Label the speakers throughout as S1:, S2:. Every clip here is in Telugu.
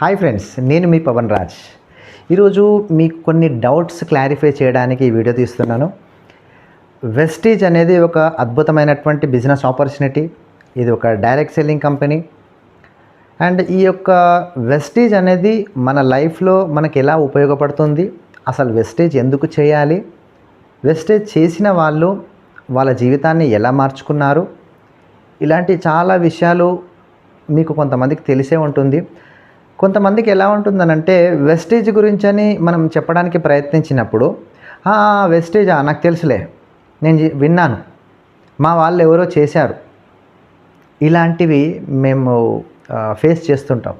S1: హాయ్ ఫ్రెండ్స్ నేను మీ పవన్ రాజ్. ఈరోజు మీకు కొన్ని డౌట్స్ క్లారిఫై చేయడానికి ఈ వీడియో తీస్తున్నాను. వెస్టీజ్ అనేది ఒక అద్భుతమైనటువంటి బిజినెస్ ఆపర్చునిటీ. ఇది ఒక డైరెక్ట్ సెల్లింగ్ కంపెనీ. అండ్ ఈ యొక్క వెస్టీజ్ అనేది మన లైఫ్లో మనకి ఎలా ఉపయోగపడుతుంది అసలు వెస్టేజ్ ఎందుకు చేయాలి వెస్టేజ్ చేసిన వాళ్ళు వాళ్ళ జీవితాన్ని ఎలా మార్చుకున్నారు ఇలాంటి చాలా విషయాలు మీకు కొంతమందికి తెలిసే ఉంటుంది. కొంతమందికి ఎలా ఉంటుందనంటే వెస్టేజ్ గురించి అని మనం చెప్పడానికి ప్రయత్నించినప్పుడు "ఆ, వెస్టేజా? నాకు తెలుసులే. నేను విన్నాను. మా వాళ్ళు ఎవరో చేశారు. ఇలాంటివి మేము ఫేస్ చేస్తుంటాం.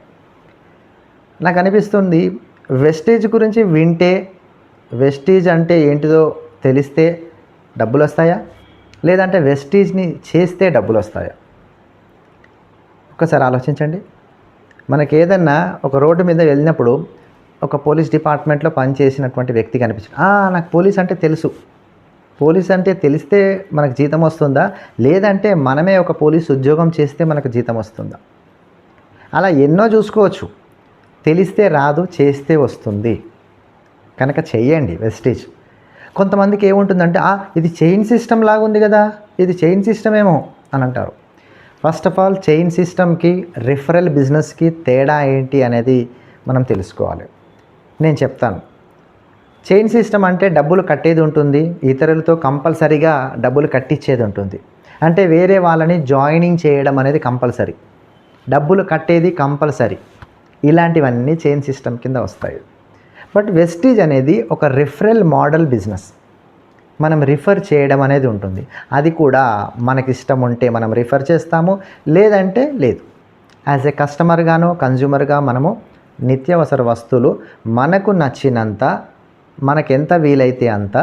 S1: నాకు అనిపిస్తుంది వెస్టేజ్ గురించి వింటే వెస్టేజ్ అంటే ఏంటిదో తెలిస్తే డబ్బులు వస్తాయా లేదంటే వెస్టేజ్ని చేస్తే డబ్బులు వస్తాయా ఒకసారి ఆలోచించండి. మనకి ఏదన్నా ఒక రోడ్డు మీద వెళ్ళినప్పుడు ఒక పోలీస్ డిపార్ట్మెంట్లో పనిచేసినటువంటి వ్యక్తి కనిపించింది "ఆ, నాకు పోలీస్ అంటే తెలుసు. పోలీస్ అంటే తెలిస్తే మనకు జీతం వస్తుందా? లేదంటే మనమే ఒక పోలీస్ ఉద్యోగం చేస్తే మనకు జీతం వస్తుందా? అలా ఎన్నో చూసుకోవచ్చు. తెలిస్తే రాదు చేస్తే వస్తుంది. కనుక చెయ్యండి వెస్టేజ్. కొంతమందికి ఏముంటుందంటే ఇది చైన్ సిస్టమ్ లాగుంది కదా ఇది చైన్ సిస్టమ్ ఏమో అని అంటారు. ఫస్ట్ ఆఫ్ ఆల్ చైన్ సిస్టమ్కి రిఫరల్ బిజినెస్కి తేడా ఏంటి అనేది మనం తెలుసుకోవాలి. నేను చెప్తాను. చైన్ సిస్టమ్ అంటే డబ్బులు కట్టేది ఉంటుంది ఇతరులతో కంపల్సరీగా డబ్బులు కట్టించేది ఉంటుంది. అంటే వేరే వాళ్ళని జాయినింగ్ చేయడం అనేది కంపల్సరీ. డబ్బులు కట్టేది కంపల్సరీ. ఇలాంటివన్నీ చైన్ సిస్టమ్ కింద వస్తాయి. బట్ వెస్టీజ్ అనేది ఒక రిఫరల్ మోడల్ బిజినెస్ మనం రిఫర్ చేయడం అనేది ఉంటుంది. అది కూడా మనకి ఇష్టం ఉంటే మనం రిఫర్ చేస్తాము లేదంటే లేదు. యాజ్ ఎ కస్టమర్గానో కన్జ్యూమర్గా మనము నిత్యావసర వస్తువులు మనకు నచ్చినంత మనకు ఎంత వీలైతే అంత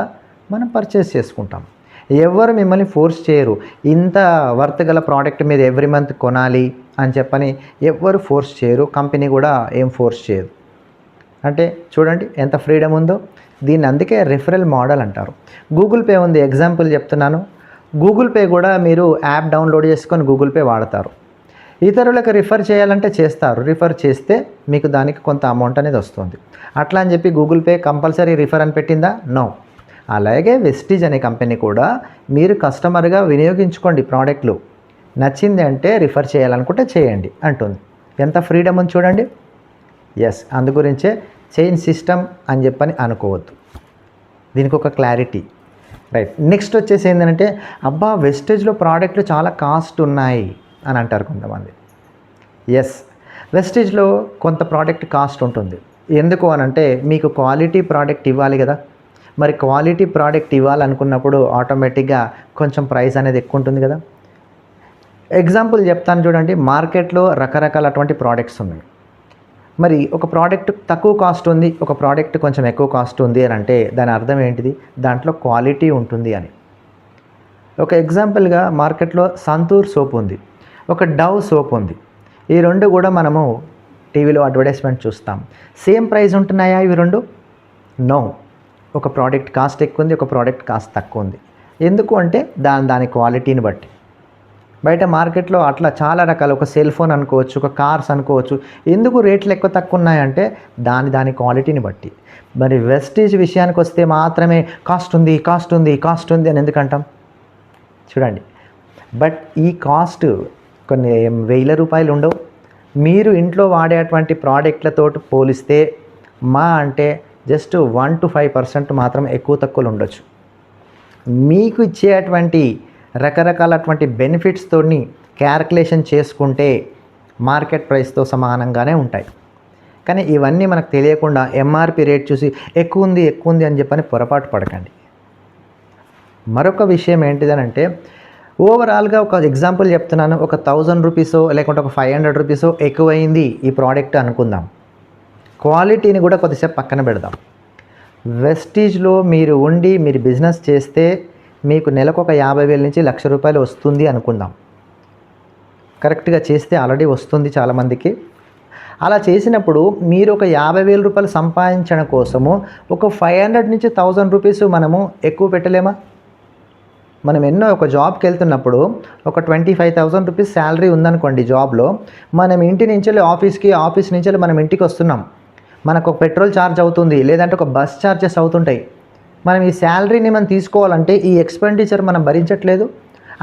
S1: మనం పర్చేస్ చేసుకుంటాం. ఎవరు మిమ్మల్ని ఫోర్స్ చేయరు. ఇంత వర్త్ గల ప్రోడక్ట్ మీద ఎవ్రీ మంత్ కొనాలి అని చెప్పని ఎవ్వరు ఫోర్స్ చేయరు. కంపెనీ కూడా ఏం ఫోర్స్ చేయదు. అంటే చూడండి ఎంత ఫ్రీడమ్ ఉందో. దీన్ని అందుకే రిఫరల్ మోడల్ అంటారు. గూగుల్ పే ఉంది ఎగ్జాంపుల్ చెప్తున్నాను. గూగుల్ పే కూడా మీరు యాప్ డౌన్లోడ్ చేసుకొని గూగుల్ పే వాడతారు. ఇతరులకు రిఫర్ చేయాలంటే చేస్తారు. రిఫర్ చేస్తే మీకు దానికి కొంత అమౌంట్ అనేది వస్తుంది. అట్లా అని చెప్పి గూగుల్ పే కంపల్సరీ రిఫర్ అని పెట్టిందా? నో అలాగే వెస్టీజ్ అనే కంపెనీ కూడా మీరు కస్టమర్గా వినియోగించుకోండి ప్రోడక్ట్లు నచ్చింది అంటే రిఫర్ చేయాలనుకుంటే చేయండి అంటుంది. ఎంత ఫ్రీడమ్ ఉంది చూడండి. ఎస్ అందు గురించే చైన్ సిస్టమ్ అని చెప్పని అనుకోవద్దు. దీనికి ఒక క్లారిటీ రైట్ నెక్స్ట్ వచ్చేసి ఏంటంటే అబ్బా వెస్టేజ్లో ప్రోడక్ట్లు చాలా కాస్ట్ ఉన్నాయి అని అంటారు కొంతమంది. ఎస్ వెస్టేజ్లో కొంత ప్రోడక్ట్ కాస్ట్ ఉంటుంది. ఎందుకు అని అంటే మీకు క్వాలిటీ ప్రోడక్ట్ ఇవ్వాలి కదా. మరి క్వాలిటీ ప్రోడక్ట్ ఇవ్వాలనుకున్నప్పుడు ఆటోమేటిక్గా కొంచెం ప్రైస్ అనేది ఎక్కువ ఉంటుంది కదా. ఎగ్జాంపుల్ చెప్తాను చూడండి మార్కెట్లో రకరకాలటువంటి ప్రోడక్ట్స్ ఉన్నాయి. మరి ఒక ప్రోడక్ట్ తక్కువ కాస్ట్ ఉంది ఒక ప్రోడక్ట్ కొంచెం ఎక్కువ కాస్ట్ ఉంది అని అంటే దాని అర్థం ఏంటిది? దాంట్లో క్వాలిటీ ఉంటుంది అని. ఒక ఎగ్జాంపుల్గా మార్కెట్లో సంతూర్ సోప్ ఉంది ఒక డవ్ సోప్ ఉంది. ఈ రెండు కూడా మనము టీవీలో అడ్వర్టైజ్మెంట్ చూస్తాం. సేమ్ ప్రైస్ ఉంటున్నాయా ఇవి రెండు? నో. ఒక ప్రోడక్ట్ కాస్ట్ ఎక్కువ ఉంది ఒక ప్రోడక్ట్ కాస్ట్ తక్కువ ఉంది. ఎందుకు అంటే దాని దాని క్వాలిటీని బట్టి. బయట మార్కెట్లో అట్లా చాలా రకాల ఒక సెల్ ఫోన్ అనుకోవచ్చు ఒక కార్స్ అనుకోవచ్చు. ఎందుకు రేట్లు ఎక్కువ తక్కువ ఉన్నాయంటే దాని దాని క్వాలిటీని బట్టి. మరి వెస్టేజ్ విషయానికి వస్తే మాత్రమే కాస్ట్ ఉంది కాస్ట్ ఉంది కాస్ట్ ఉంది అని ఎందుకంటాం? చూడండి. బట్ ఈ కాస్ట్ కొన్ని వేల రూపాయలు ఉండవు. మీరు ఇంట్లో వాడేటువంటి ప్రోడక్ట్లతో పోలిస్తే మా అంటే just one to five percent మాత్రం ఎక్కువ తక్కువలు ఉండొచ్చు. మీకు ఇచ్చేటువంటి రకరకాలటువంటి బెనిఫిట్స్తోని క్యాల్కులేషన్ చేసుకుంటే మార్కెట్ ప్రైస్తో సమానంగానే ఉంటాయి. కానీ ఇవన్నీ మనకు తెలియకుండా ఎంఆర్పి రేట్ చూసి ఎక్కువ ఉంది ఎక్కువ ఉంది అని చెప్పని పొరపాటు పడకండి. మరొక విషయం ఏంటిదనంటే ఓవరాల్గా ఒక ఎగ్జాంపుల్ చెప్తున్నాను. ఒక థౌజండ్ రూపీసో లేకుంటే ఒక ఫైవ్ హండ్రెడ్ రూపీసో ఎక్కువైంది ఈ ప్రోడక్ట్ అనుకుందాం. క్వాలిటీని కూడా కొద్దిసేపు పక్కన పెడదాం. వెస్టీజ్లో మీరు ఉండి మీరు బిజినెస్ చేస్తే మీకు నెలకు ఒక యాభై వేల నుంచి లక్ష రూపాయలు వస్తుంది అనుకుందాం. కరెక్ట్గా చేస్తే ఆల్రెడీ వస్తుంది చాలామందికి అలా చేసినప్పుడు మీరు ఒక యాభై వేల రూపాయలు సంపాదించడం కోసము ఒక ఫైవ్ హండ్రెడ్ నుంచి థౌజండ్ రూపీస్ మనము ఎక్కువ పెట్టలేమా? మనం ఎన్నో ఒక జాబ్కి వెళ్తున్నప్పుడు ఒక twenty five thousand rupees salary ఉందనుకోండి జాబ్లో మనం ఇంటి నుంచి ఆఫీస్కి ఆఫీస్ నుంచి మనం ఇంటికి వస్తున్నాం. మనకు ఒక పెట్రోల్ ఛార్జ్ అవుతుంది లేదంటే ఒక బస్ ఛార్జెస్ అవుతుంటాయి. మనం ఈ శాలరీని మనం తీసుకోవాలంటే ఈ ఎక్స్పెండిచర్ మనం భరించట్లేదు.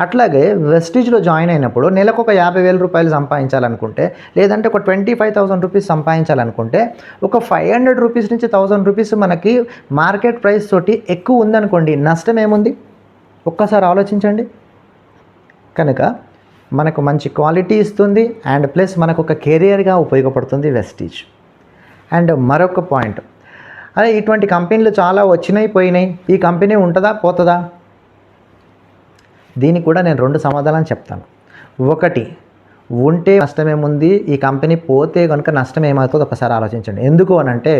S1: అట్లాగే వెస్టీజ్లో జాయిన్ అయినప్పుడు నెలకు ఒక యాభై వేల రూపాయలు సంపాదించాలనుకుంటే లేదంటే ఒక ట్వంటీ ఫైవ్ థౌసండ్ రూపీస్ సంపాదించాలనుకుంటే ఒక ఫైవ్ హండ్రెడ్ రూపీస్ నుంచి థౌసండ్ రూపీస్ మనకి మార్కెట్ ప్రైస్ తోటి ఎక్కువ ఉందనుకోండి నష్టం ఏముంది? ఒక్కసారి ఆలోచించండి. కనుక మనకు మంచి క్వాలిటీ ఇస్తుంది అండ్ ప్లస్ మనకు ఒక కెరియర్గా ఉపయోగపడుతుంది వెస్టీజ్. అండ్ మరొక పాయింట్ అదే ఇటువంటి కంపెనీలు చాలా వచ్చినాయి పోయినాయి. ఈ కంపెనీ ఉంటుందా పోతుందా? దీనికి కూడా నేను రెండు సమాధానాలు చెప్తాను. ఒకటి ఉంటే నష్టం ఏముంది? ఈ కంపెనీ పోతే కనుక నష్టం ఏమవుతుందో ఒకసారి ఆలోచించండి. ఎందుకు అని అంటే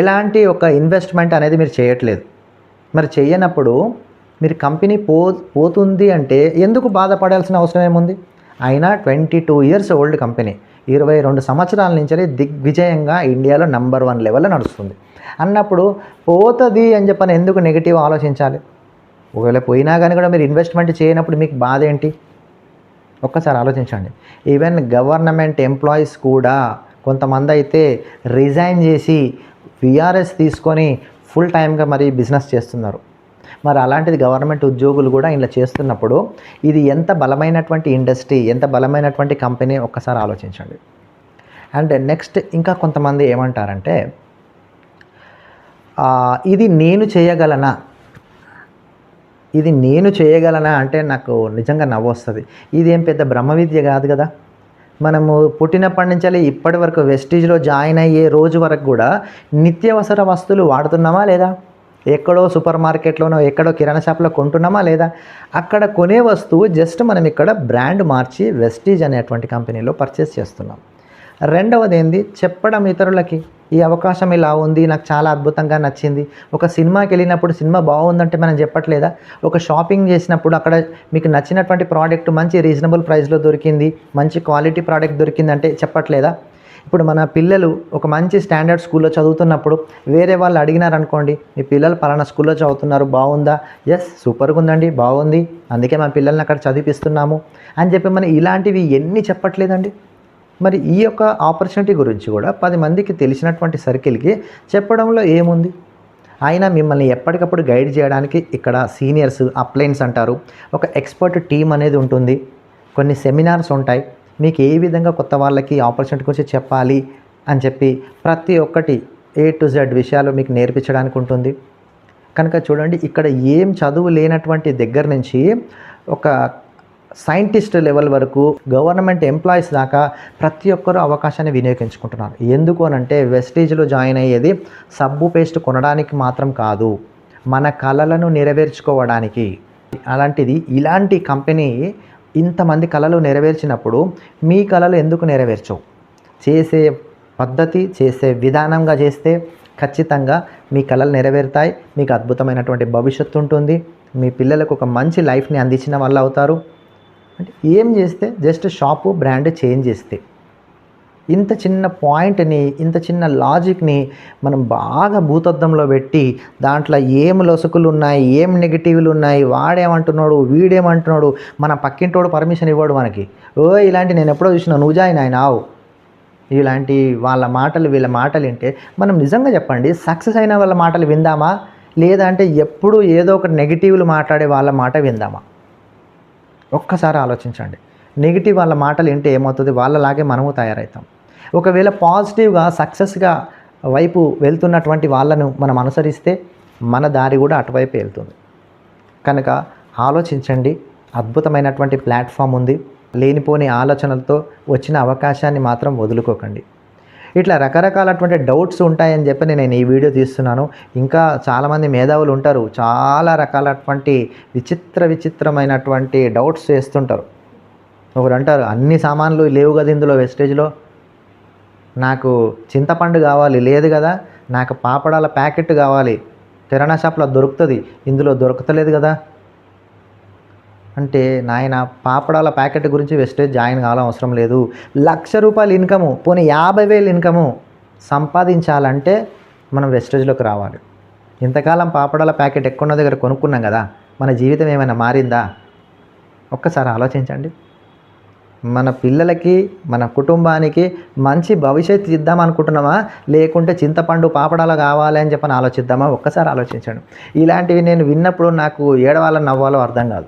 S1: ఎలాంటి ఒక ఇన్వెస్ట్మెంట్ అనేది మీరు చేయట్లేదు. మరి చేయనప్పుడు మీరు కంపెనీ పో పోతుంది అంటే ఎందుకు బాధపడాల్సిన అవసరం ఏముంది? అయినా twenty two years old company. ఇరవై రెండు సంవత్సరాల నుంచి దిగ్విజయంగా ఇండియాలో నంబర్ వన్ లెవెల్లో నడుస్తుంది. అన్నప్పుడు పోతుంది అని చెప్పని ఎందుకు నెగిటివ్ ఆలోచించాలి? ఒకవేళ పోయినా కానీ కూడా మీరు ఇన్వెస్ట్మెంట్ చేయనప్పుడు మీకు బాధ ఏంటి? ఒక్కసారి ఆలోచించండి. ఈవెన్ గవర్నమెంట్ ఎంప్లాయీస్ కూడా కొంతమంది అయితే రిజైన్ చేసి విఆర్ఎస్ తీసుకొని ఫుల్ టైమ్గా మరి బిజినెస్ చేస్తున్నారు. మరి అలాంటిది గవర్నమెంట్ ఉద్యోగులు కూడా ఇలా చేస్తున్నప్పుడు ఇది ఎంత బలమైనటువంటి ఇండస్ట్రీ ఎంత బలమైనటువంటి కంపెనీ ఒక్కసారి ఆలోచించండి. అండ్ నెక్స్ట్ ఇంకా కొంతమంది ఏమంటారంటే ఇది నేను చేయగలనా? ఇది నేను చేయగలనా? అంటే నాకు నిజంగా నవ్వు వస్తుంది. ఇదేం పెద్ద బ్రహ్మ విద్య కాదు కదా. మనము పుట్టినప్పటి నుంచి ఇప్పటి వరకు వెస్టీజ్లో జాయిన్ అయ్యే రోజు వరకు కూడా నిత్యావసర వస్తువులు వాడుతున్నామా లేదా? ఎక్కడో సూపర్ మార్కెట్లోనో ఎక్కడో కిరాణా షాప్లో కొంటున్నామా లేదా? అక్కడ కొనే వస్తువు జస్ట్ మనం ఇక్కడ బ్రాండ్ మార్చి వెస్టీజ్ అనేటువంటి కంపెనీలో పర్చేస్ చేస్తున్నాం. రెండవది ఏంది చెప్పడం ఇతరులకి. ఈ అవకాశం ఇలా ఉంది నాకు చాలా అద్భుతంగా నచ్చింది. ఒక సినిమాకి వెళ్ళినప్పుడు సినిమా బాగుందంటే మనం చెప్పట్లేదా? ఒక షాపింగ్ చేసినప్పుడు అక్కడ మీకు నచ్చినటువంటి ప్రోడక్ట్ మంచి రీజనబుల్ ప్రైస్లో దొరికింది మంచి క్వాలిటీ ప్రోడక్ట్ దొరికిందంటే చెప్పట్లేదా? ఇప్పుడు మన పిల్లలు ఒక మంచి స్టాండర్డ్ స్కూల్లో చదువుతున్నప్పుడు వేరే వాళ్ళు అడిగినారనుకోండి మీ పిల్లలు పలానా స్కూల్లో చదువుతున్నారు బాగుందా? ఎస్ సూపర్గా ఉందండి బాగుంది అందుకే మా పిల్లల్ని అక్కడ చదివిస్తున్నాము అని చెప్పి మనం ఇలాంటివి ఎన్ని చెప్పట్లేదండి? మరి ఈ యొక్క ఆపర్చునిటీ గురించి కూడా పది మందికి తెలిసినటువంటి సర్కిల్కి చెప్పడంలో ఏముంది? అయినా మిమ్మల్ని ఎప్పటికప్పుడు గైడ్ చేయడానికి ఇక్కడ సీనియర్స్ అప్లైన్స్ అంటారు. ఒక ఎక్స్పర్ట్ టీం అనేది ఉంటుంది. కొన్ని సెమినార్స్ ఉంటాయి. మీకు ఏ విధంగా కొత్త వాళ్ళకి ఆపర్చునిటీ గురించి చెప్పాలి అని చెప్పి ప్రతి ఒక్కటి ఏ టు జెడ్ విషయాలు మీకు నేర్పించడానికి ఉంటుంది. కనుక చూడండి ఇక్కడ ఏం చదువు లేనటువంటి దగ్గర నుంచి ఒక సైంటిస్ట్ లెవెల్ వరకు గవర్నమెంట్ ఎంప్లాయీస్ దాకా ప్రతి ఒక్కరూ అవకాశాన్ని వినియోగించుకుంటున్నారు. ఎందుకు అని అంటే వెస్టీజ్లో జాయిన్ అయ్యేది సబ్బు పేస్ట్ కొనడానికి మాత్రం కాదు మన కళలను నెరవేర్చుకోవడానికి. అలాంటిది ఇలాంటి కంపెనీ ఇంతమంది కళలు నెరవేర్చినప్పుడు మీ కళలు ఎందుకు నెరవేర్చవు? చేసే పద్ధతి చేసే విధానంగా చేస్తే ఖచ్చితంగా మీ కళలు నెరవేరుతాయి మీకు అద్భుతమైనటువంటి భవిష్యత్తు ఉంటుంది మీ పిల్లలకు ఒక మంచి లైఫ్ని అందించిన వాళ్ళు అవుతారు అంటే ఏం చేస్తే? జస్ట్ షాపు బ్రాండ్ చేంజ్ చేస్తే. ఇంత చిన్న పాయింట్ని ఇంత చిన్న లాజిక్ని మనం బాగా భూతద్దంలో పెట్టి దాంట్లో ఏం లొసుకులు ఉన్నాయి ఏం నెగిటివ్లు ఉన్నాయి వాడేమంటున్నాడు వీడేమంటున్నాడు మన పక్కింటోడు పర్మిషన్ ఇవ్వడు మనకి. ఓ ఇలాంటి నేను ఎప్పుడో చూసిన నువ్వు జాయిన్ ఆయన ఆవు. ఇలాంటి వాళ్ళ మాటలు వీళ్ళ మాటలు వింటే మనం నిజంగా చెప్పండి సక్సెస్ అయిన వాళ్ళ మాటలు విందామా? లేదంటే ఎప్పుడు ఏదో ఒక నెగిటివ్లు మాట్లాడే వాళ్ళ మాట విందామా? ఒక్కసారి ఆలోచించండి. నెగిటివ్ వాళ్ళ మాటలు వింటే ఏమవుతుంది? వాళ్ళలాగే మనము తయారవుతాం ఒకవేళ పాజిటివ్గా సక్సెస్గా వైపు వెళ్తున్నటువంటి వాళ్ళను మనం అనుసరిస్తే మన దారి కూడా అటువైపు వెళ్తుంది. కనుక ఆలోచించండి. అద్భుతమైనటువంటి ప్లాట్ఫామ్ ఉంది. లేనిపోని ఆలోచనలతో వచ్చిన అవకాశాన్ని మాత్రం వదులుకోకండి. ఇట్లా రకరకాలటువంటి డౌట్స్ ఉంటాయని చెప్పి నేను ఈ వీడియో తీస్తున్నాను. ఇంకా చాలామంది మేధావులు ఉంటారు. చాలా రకాలటువంటి విచిత్ర విచిత్రమైనటువంటి డౌట్స్ చేస్తుంటారు ఒకరు అంటారు అన్ని సామాన్లు లేవు కదా ఇందులో వెస్టేజ్లో నాకు చింతపండు కావాలి లేదు కదా. నాకు పాపడాల ప్యాకెట్ కావాలి. కిరాణా షాప్లో దొరుకుతుంది ఇందులో దొరకతలేదు కదా. అంటే నాయన పాపడాల ప్యాకెట్ గురించి వెస్టేజ్ జాయిన్ కావాలని అవసరం లేదు. లక్ష రూపాయలు ఇన్కము పోనీ యాభై వేలు ఇన్కము సంపాదించాలంటే మనం వెస్టేజ్లోకి రావాలి. ఇంతకాలం పాపడాల ప్యాకెట్ ఎక్కువ దగ్గర కొనుక్కున్నాం కదా. మన జీవితం ఏమైనా మారిందా? ఒక్కసారి ఆలోచించండి. మన పిల్లలకి మన కుటుంబానికి మంచి భవిష్యత్తు ఇద్దాం అనుకుంటున్నామా? లేకుంటే చింతపండు పాపడాలు కావాలి అని చెప్పని ఆలోచిద్దామా? ఒక్కసారి ఆలోచించండి. ఇలాంటివి నేను విన్నప్పుడు నాకు ఏడవాలో నవ్వాలో అర్థం కాదు.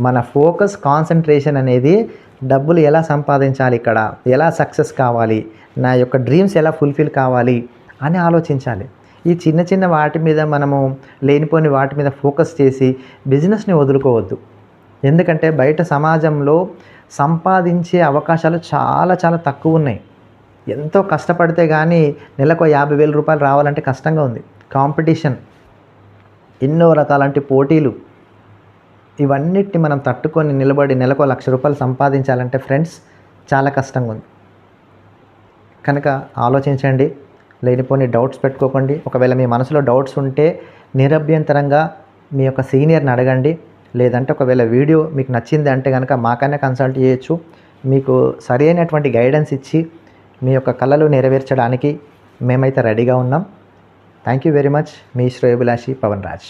S1: మన ఫోకస్ కాన్సన్ట్రేషన్ అనేది డబ్బులు ఎలా సంపాదించాలి ఇక్కడ? ఎలా సక్సెస్ కావాలి? నా యొక్క డ్రీమ్స్ ఎలా ఫుల్ఫిల్ కావాలి? అని ఆలోచించాలి. ఈ చిన్న చిన్న వాటి మీద మనము లేనిపోని వాటి మీద ఫోకస్ చేసి బిజినెస్ని వదులుకోవద్దు. ఎందుకంటే బయట సమాజంలో సంపాదించే అవకాశాలు చాలా చాలా తక్కువ ఉన్నాయి. ఎంతో కష్టపడితే కానీ నెలకు యాభై వేల రూపాయలు రావాలంటే కష్టంగా ఉంది. కాంపిటీషన్ ఎన్నో రకాలంటి పోటీలు ఇవన్నిటిని మనం తట్టుకొని నిలబడి నెలకు లక్ష రూపాయలు సంపాదించాలంటే ఫ్రెండ్స్ చాలా కష్టంగా ఉంది. కనుక ఆలోచించండి లేనిపోని డౌట్స్ పెట్టుకోకండి. ఒకవేళ మీ మనసులో డౌట్స్ ఉంటే నిరభ్యంతరంగా మీ యొక్క సీనియర్ని అడగండి. లేదంటే ఒకవేళ వీడియో మీకు నచ్చింది అంటే కనుక మాకైనా కన్సల్ట్ చేయొచ్చు. మీకు సరి అయినటువంటి గైడెన్స్ ఇచ్చి మీ యొక్క కళలు నెరవేర్చడానికి మేమైతే రెడీగా ఉన్నాం. Thank you very much. మీ శ్రేయభిలాషి పవన్ రాజ్.